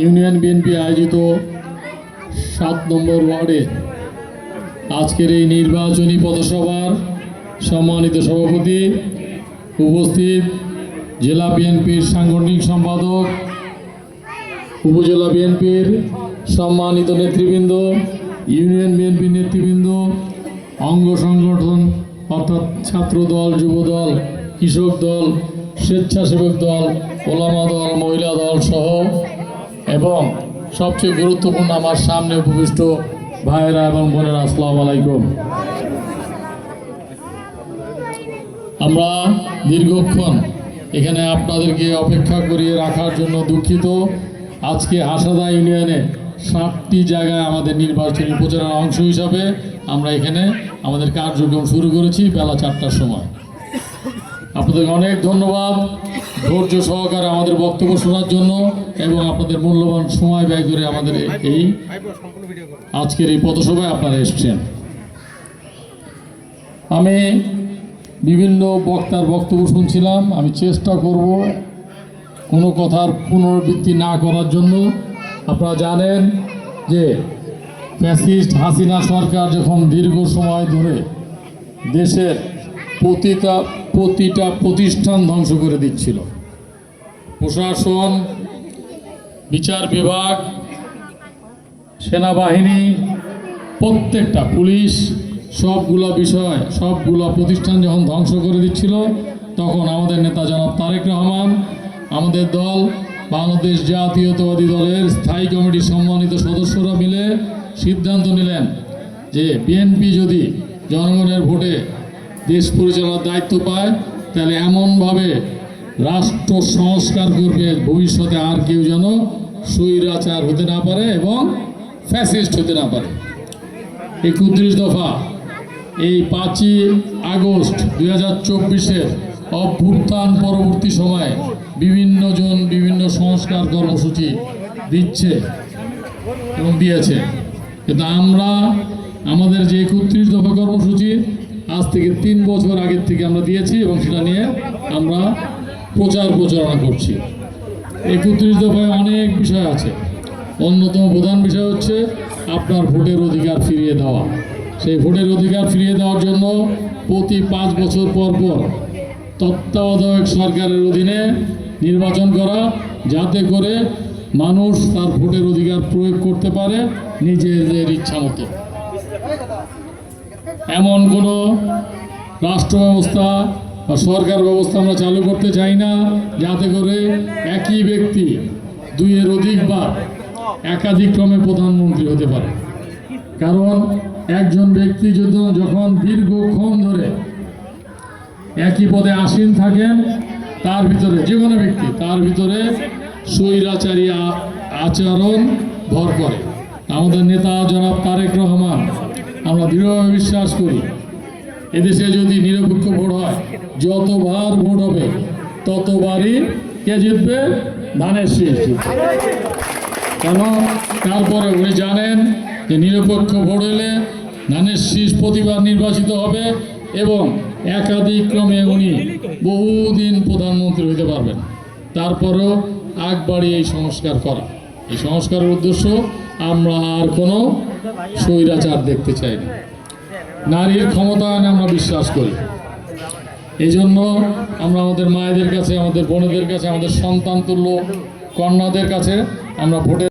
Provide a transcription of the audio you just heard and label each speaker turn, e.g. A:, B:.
A: Union BNP আয়োজিত সাত নম্বর ওয়ার্ডে আজকের এই নির্বাচনী পথসভার সম্মানিত সভাপতি উপস্থিত জেলা বিএনপির সাংগঠনিক সম্পাদক, উপজেলা বিএনপির সম্মানিত নেতৃবৃন্দ, ইউনিয়ন বিএনপির নেতৃবৃন্দ, অঙ্গ সংগঠন অর্থাৎ ছাত্র দল, যুব দল, কৃষক দল, স্বেচ্ছাসেবক দল, ওলামা দল, মহিলা দল সহ এবং সবচেয়ে গুরুত্বপূর্ণ আমার সামনে উপবিষ্ট ভাইয়েরা এবং বোনেরা, আসসালামু আলাইকুম। আমরা দীর্ঘক্ষণ এখানে আপনাদেরকে অপেক্ষা করিয়ে রাখার জন্য দুঃখিত। আজকে হাসাদা ইউনিয়নে সাতটি জায়গায় আমাদের নির্বাচনী প্রচারের অংশ হিসাবে আমরা এখানে আমাদের কার্যক্রম শুরু করেছি বেলা চারটার সময়। আপনাদের অনেক ধন্যবাদ। ধৈর্য সহকারে আমাদের বক্তব্য শোনার জন্য এবং আপনাদের মূল্যবান সময় ব্যয় করে আমাদের এই আজকের এই পথসভায় আপনারা এসছেন। আমি বিভিন্ন বক্তার বক্তব্য শুনছিলাম। আমি চেষ্টা করব কোনো কথার পুনরাবৃত্তি না করার জন্য। আপনারা জানেন যে ফ্যাসিস্ট হাসিনা সরকার যখন দীর্ঘ সময় ধরে দেশের প্রতিটা প্রতিটা প্রতিষ্ঠান ধ্বংস করে দিচ্ছিল। প্রশাসন, বিচার বিভাগ, সেনাবাহিনী, প্রত্যেকটা পুলিশ, সবগুলো বিষয়, সবগুলো প্রতিষ্ঠান যখন ধ্বংস করে দিচ্ছিল, তখন আমাদের নেতা জনাব তারেক রহমান, আমাদের দল, বাংলাদেশ জাতীয়তাবাদী দলের স্থায়ী কমিটির সম্মানিত সদস্যরা মিলে সিদ্ধান্ত নিলেন যে বিএনপি যদি জনগণের ভোটে দেশ পরিচালনার দায়িত্ব পায়, তাহলে এমনভাবে রাষ্ট্র সংস্কার করবে, ভবিষ্যতে আর কেউ যেন স্বৈরাচার হতে না পারে এবং ফ্যাসিস্ট হতে না পারে। একত্রিশ দফা, এই পাঁচই আগস্ট দুই হাজার চব্বিশের অভ্যুত্থান পরবর্তী সময়ে বিভিন্ন জন বিভিন্ন সংস্কার কর্মসূচি দিচ্ছে এবং দিয়েছে। কিন্তু আমরা, আমাদের যে একত্রিশ দফা কর্মসূচি, আজ থেকে তিন বছর আগের থেকে আমরা দিয়েছি এবং সেটা নিয়ে আমরা প্রচার প্রচারণা করছি। একত্রিশ দফায় অনেক বিষয় আছে। অন্যতম প্রধান বিষয় হচ্ছে আপনার ভোটের অধিকার ফিরিয়ে দেওয়া। সেই ভোটের অধিকার ফিরিয়ে দেওয়ার জন্য প্রতি পাঁচ বছর পর পর তত্ত্বাবধায়ক সরকারের অধীনে নির্বাচন করা, যাতে করে মানুষ তার ভোটের অধিকার প্রয়োগ করতে পারে নিজেদের ইচ্ছা মতো। এমন কোনো রাষ্ট্র ব্যবস্থা সরকার ব্যবস্থা আমরা চালু করতে চাই না, যাতে করে একই ব্যক্তি দুইয়ের অধিকবার একাধিক ক্রমে প্রধানমন্ত্রী হতে পারে। কারণ একজন ব্যক্তি যদি যখন দীর্ঘক্ষণ ধরে একই পদে আসীন থাকেন, তার ভিতরে যে কোনো ব্যক্তি, তার ভিতরে স্বৈরাচারী আচরণ ভর করে। আমাদের নেতা জনাব তারেক রহমান, আমরা দৃঢ়ভাবে বিশ্বাস করি এদেশে যদি নিরপেক্ষ ভোট হয়, যতবার ভোট হবে, ততবারই কে জিতবে? ধানের শীষ কেন? তারপরে উনি জানেন যে নিরপেক্ষ ভোট হলে ধানের শীষ প্রতিবার নির্বাচিত হবে এবং একাধিক ক্রমে উনি বহুদিন প্রধানমন্ত্রী হতে পারবেন। তারপরেও আগ বাড়িয়ে এই সংস্কার করা। এই সংস্কারের উদ্দেশ্য আমরা আর কোনো স্বৈরাচার দেখতে চাই না নারীর ক্ষমতায়নে আমরা বিশ্বাস করি। এই জন্য আমরা আমাদের মায়েদের কাছে, আমাদের বোনেদের কাছে, আমাদের সন্তান তুল্য কন্যাদের কাছে আমরা ভোটের